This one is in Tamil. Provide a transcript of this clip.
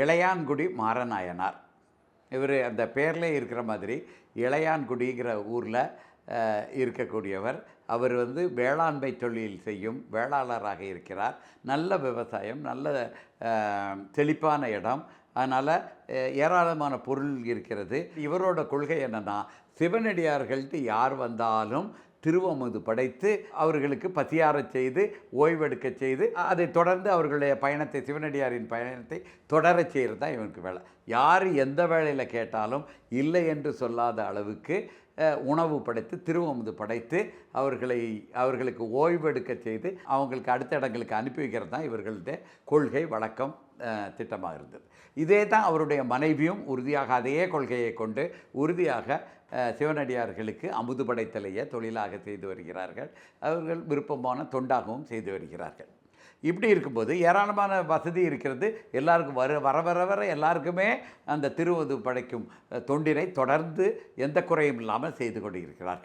இளையான்குடி மாரநாயனார் இவர் அந்த பேர்லே இருக்கிற மாதிரி இளையான்குடிங்கிற ஊரில் இருக்கக்கூடியவர். அவர் வந்து வேளாண்மை தொழில் செய்யும் வேளாளராக இருக்கிறார். நல்ல விவசாயம் நல்ல செழிப்பான இடம். அதனால் ஏராளமான பொருள் இருக்கிறது. இவரோட கொள்கை என்னென்னா சிவனடியார்கள்ட்டு யார் வந்தாலும் திருவமுது படைத்து அவர்களுக்கு பசியாரச் செய்து ஓய்வெடுக்க செய்து அதை தொடர்ந்து அவர்களுடைய பயணத்தை சிவனடியாரின் பயணத்தை தொடர செய்கிறது தான் இவனுக்கு வேலை. யார் எந்த வேலையில் கேட்டாலும் இல்லை என்று சொல்லாத அளவுக்கு உணவு படைத்து திருவமுது படைத்து அவர்களை அவர்களுக்கு ஓய்வெடுக்க செய்து அவங்களுக்கு அடுத்த இடங்களுக்கு அனுப்பி வைக்கிறது தான் இவர்களுடைய கொள்கை வழக்கம் திட்டமாக இருந்தது. இதே தான் அவருடைய மனைவியும் உறுதியாக அதே கொள்கையை கொண்டு உறுதியாக சிவனடியார்களுக்கு அமுது படைத்தலையே தொழிலாக செய்து வருகிறார்கள். அவர்கள் விருப்பமான தொண்டாகவும் செய்து வருகிறார்கள். இப்படி இருக்கும்போது ஏராளமான வசதி இருக்கிறது. எல்லாருக்கும் வர வர வர வர எல்லாருக்குமே அந்த திருவது படைக்கும் தொண்டினை தொடர்ந்து எந்த குறையும் இல்லாமல் செய்து கொண்டு இருக்கிறார்கள்